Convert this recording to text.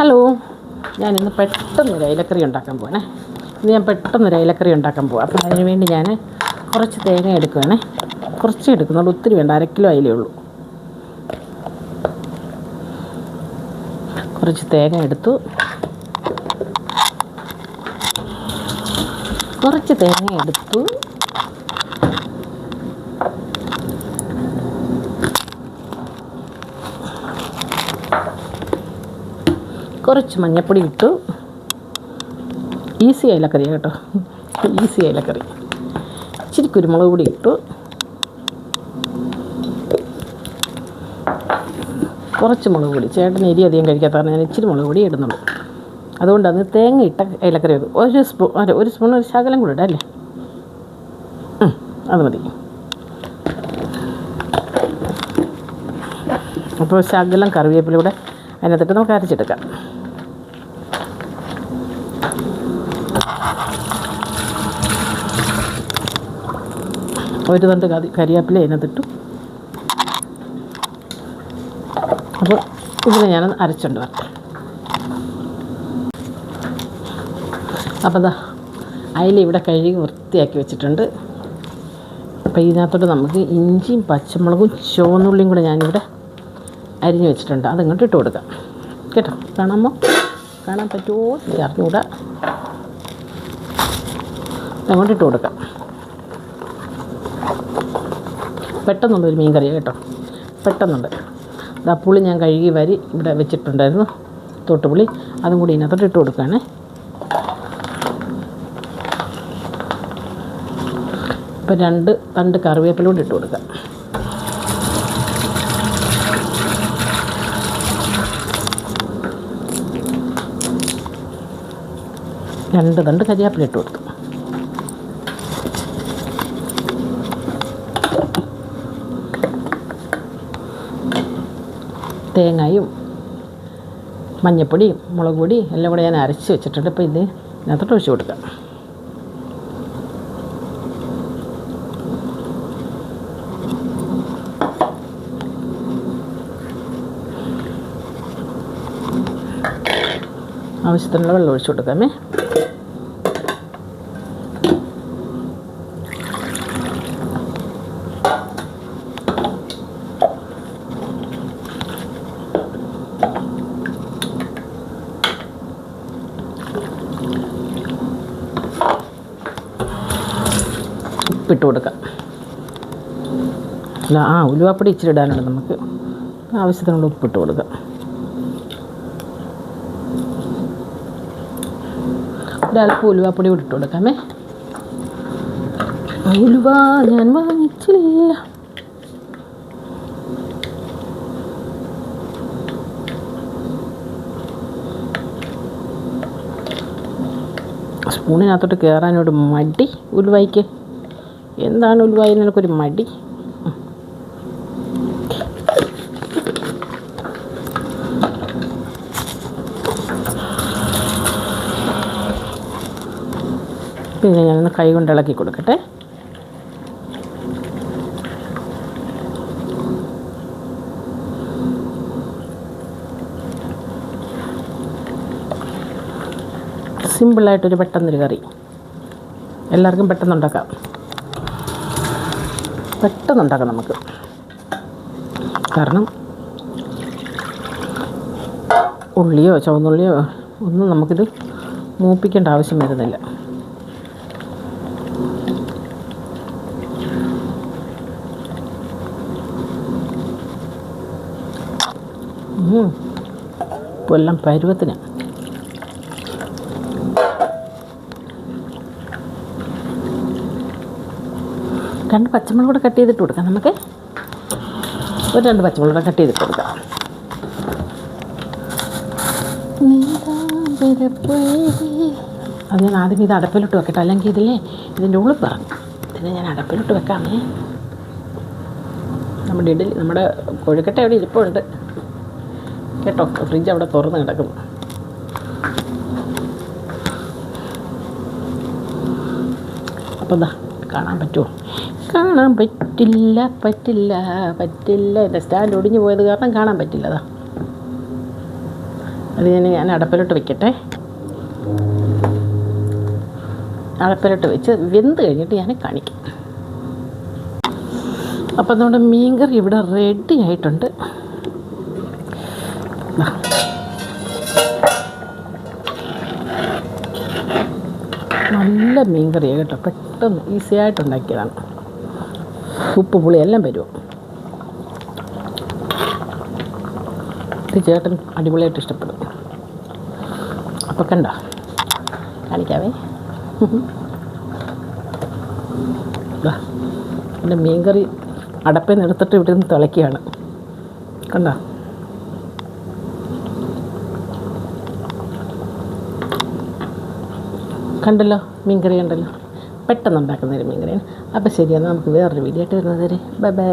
Hello. ഞാനിന്ന് പെട്ടെന്ന് ഒരു അയിലക്കറി ഉണ്ടാക്കാൻ പോകണേ ഇന്ന് ഞാൻ പെട്ടെന്ന് ഒരു അയിലക്കറി ഉണ്ടാക്കാൻ പോവാം. അപ്പോൾ അതിന് വേണ്ടി ഞാൻ കുറച്ച് തേങ്ങ എടുക്കുകയാണേ കുറച്ച് എടുക്കുന്നുള്ളൂ. ഒത്തിരി വേണ്ട. അര കിലോ അയിലേ ഉള്ളൂ. കുറച്ച് തേങ്ങ എടുത്തു. കുറച്ച് തേങ്ങ എടുത്തു. കുറച്ച് മഞ്ഞൾപ്പൊടി ഇട്ടു. ഈസി അയിലക്കറി കേട്ടോ. ഈസി അയിലക്കറി. ഇച്ചിരി കുരുമുളക് പൊടി ഇട്ടു. കുറച്ച് മുളക് പൊടി. ചേട്ടൻ എരി അധികം കഴിക്കാത്ത കാരണം ഞാൻ ഇച്ചിരി മുളക് പൊടി ഇടുന്നുള്ളൂ. അതുകൊണ്ട് അത് തേങ്ങ ഇട്ട ഇലക്കറി വെക്കും. ഒരു സ്പൂൺ അല്ല ഒരു സ്പൂൺ ഒരു ശകലം കൂടെ ഇടാം അല്ലേ? അത് മതി. അപ്പോൾ ശകലം കറിവേപ്പിലൂടെ അതിനകത്തിട്ട് നമുക്ക് അരച്ചെടുക്കാം. ഒരു തണ്ട് കറി കരിവേപ്പില അതിനകത്തിട്ടു. അപ്പോൾ ഇതിനെ ഞാൻ അരച്ചുകൊണ്ട് വരട്ടെ അപ്പോൾ അതാ അയില ഇവിടെ കഴുകി വൃത്തിയാക്കി വെച്ചിട്ടുണ്ട്. അപ്പോൾ ഇതിനകത്തോട്ട് നമുക്ക് ഇഞ്ചിയും പച്ചമുളകും ചുവന്നുള്ളിയും കൂടെ ഞാനിവിടെ അരിഞ്ഞു വെച്ചിട്ടുണ്ട്. അതിങ്ങോട്ട് ഇട്ട് കൊടുക്കാം. കേട്ടോ? കാണാമോ? കാണാൻ പറ്റുമോ? അറിഞ്ഞുകൂടാ. അങ്ങോട്ട് ഇട്ട് കൊടുക്കാം. പെട്ടെന്നുള്ള ഒരു മീൻ കറിയാണ് കേട്ടോ. പെട്ടെന്നുണ്ട്. ഇതാ പുളി ഞാൻ കഴുകി വരി ഇവിടെ വെച്ചിട്ടുണ്ടായിരുന്നു. തോട്ടുപുളി. അതും കൂടി ഇതിനകത്തോട്ട് ഇട്ട് കൊടുക്കുകയാണേ. ഇപ്പം രണ്ട് തണ്ട് കറിവേപ്പില കൂടി ഇട്ട് കൊടുക്കാം. രണ്ട് തണ്ട് കരിയാപ്പിലിട്ട് കൊടുത്തു. തേങ്ങയും മഞ്ഞപ്പൊടിയും മുളക് പൊടിയും എല്ലാം കൂടെ ഞാൻ അരച്ച് വെച്ചിട്ടുണ്ട്. അപ്പോൾ ഇത് ഇതിനകത്തോട്ട് ഒഴിച്ച് കൊടുക്കാം. ആവശ്യത്തിനുള്ള വെള്ളം ഒഴിച്ചു കൊടുക്കാമേ. ഉപ്പിട്ട് കൊടുക്കാം. അല്ല ആ ഉലുവാപ്പൊടി ഇച്ചിരി ഇടാനുണ്ട് നമുക്ക്. ആവശ്യത്തിനുള്ള ഉപ്പിട്ട് കൊടുക്കാം. ഒരല്പം ഉലുവാപ്പൊടി കൂടി ഇട്ട് കൊടുക്കാമേ. ഉലുവ ഞാൻ വാങ്ങിച്ചില്ല. സ്പൂണിനകത്തോട്ട് കയറാനൊരു മടി ഉൽവായിക്ക് എന്താണ് ഉൽവായി നിനക്കൊരു മടി. പിന്നെ ഞാനൊന്ന് കൈ കൊണ്ട് ഇളക്കി കൊടുക്കട്ടെ സിമ്പിളായിട്ടൊരു പെട്ടെന്നൊരു കറി. എല്ലാവർക്കും പെട്ടെന്നുണ്ടാക്കാം. പെട്ടെന്നുണ്ടാക്കാം നമുക്ക്. കാരണം ഉള്ളിയോ ചുവന്നുള്ളിയോ ഒന്നും നമുക്കിത് മൂപ്പിക്കേണ്ട ആവശ്യം വരുന്നില്ല. എല്ലാം പരുവത്തിന്. രണ്ട് പച്ചമുളക് കൂടെ കട്ട് ചെയ്തിട്ട് കൊടുക്കാം നമുക്ക്. ഒരു രണ്ട് പച്ചമുളക് കൂടെ കട്ട് ചെയ്തിട്ട് കൊടുക്കാം. അത് ഞാൻ ആദ്യം ഇത് അടപ്പിലിട്ട് വെക്കട്ടെ. അല്ലെങ്കിൽ ഇതിൽ ഇതിന്റെ ഉള്ളിൽ പറഞ്ഞു ഇതിനെ ഞാൻ അടപ്പിലിട്ട് വെക്കാമേ. നമ്മുടെ ഇഡലി നമ്മുടെ കൊഴുക്കട്ട അവിടെ ഇരിപ്പുണ്ട്. കേട്ടോ ഫ്രിഡ്ജ് അവിടെ തുറന്ന് കിടക്കും അപ്പോൾ എന്താ കാണാൻ പറ്റുമോ കാണാൻ പറ്റില്ല പറ്റില്ല പറ്റില്ല. എന്റെ സ്റ്റാൻഡ് ഒടിഞ്ഞു പോയത് കാരണം കാണാൻ പറ്റില്ല അതാ അത് ഞാൻ ഞാൻ അടപ്പിലോട്ട് വെക്കട്ടെ. അടപ്പിലോട്ട് വെച്ച് വെന്ത് കഴിഞ്ഞിട്ട് ഞാൻ കാണിക്കാം. അപ്പം നമ്മുടെ മീൻകറി ഇവിടെ റെഡി ആയിട്ടുണ്ട്. നല്ല മീൻകറിയാണ് കേട്ടോ പെട്ടെന്ന് ഈസി ആയിട്ട് ഉണ്ടാക്കിയതാണ്. ഉപ്പ് പുളി എല്ലാം വരുമോ ഇത് ചേട്ടൻ അടിപൊളിയായിട്ട് ഇഷ്ടപ്പെടും. അപ്പോൾ കണ്ട? കാണിക്കാവേ. എന്റെ മീൻകറി അടപ്പിൽ നിന്ന് എടുത്തിട്ട് ഇവിടെ നിന്ന് തിളയ്ക്കുകയാണ്. കണ്ട? കണ്ടല്ലോ? മീൻകറി കണ്ടല്ലോ? പെട്ടെന്ന് ഉണ്ടാക്കുന്ന മീൻകറിയാണ് അപ്പോൾ ശരിയാണ് നമുക്ക് വേറൊരു വീഡിയോ ആയിട്ട് വരുന്നത് വരെ ബൈ ബൈ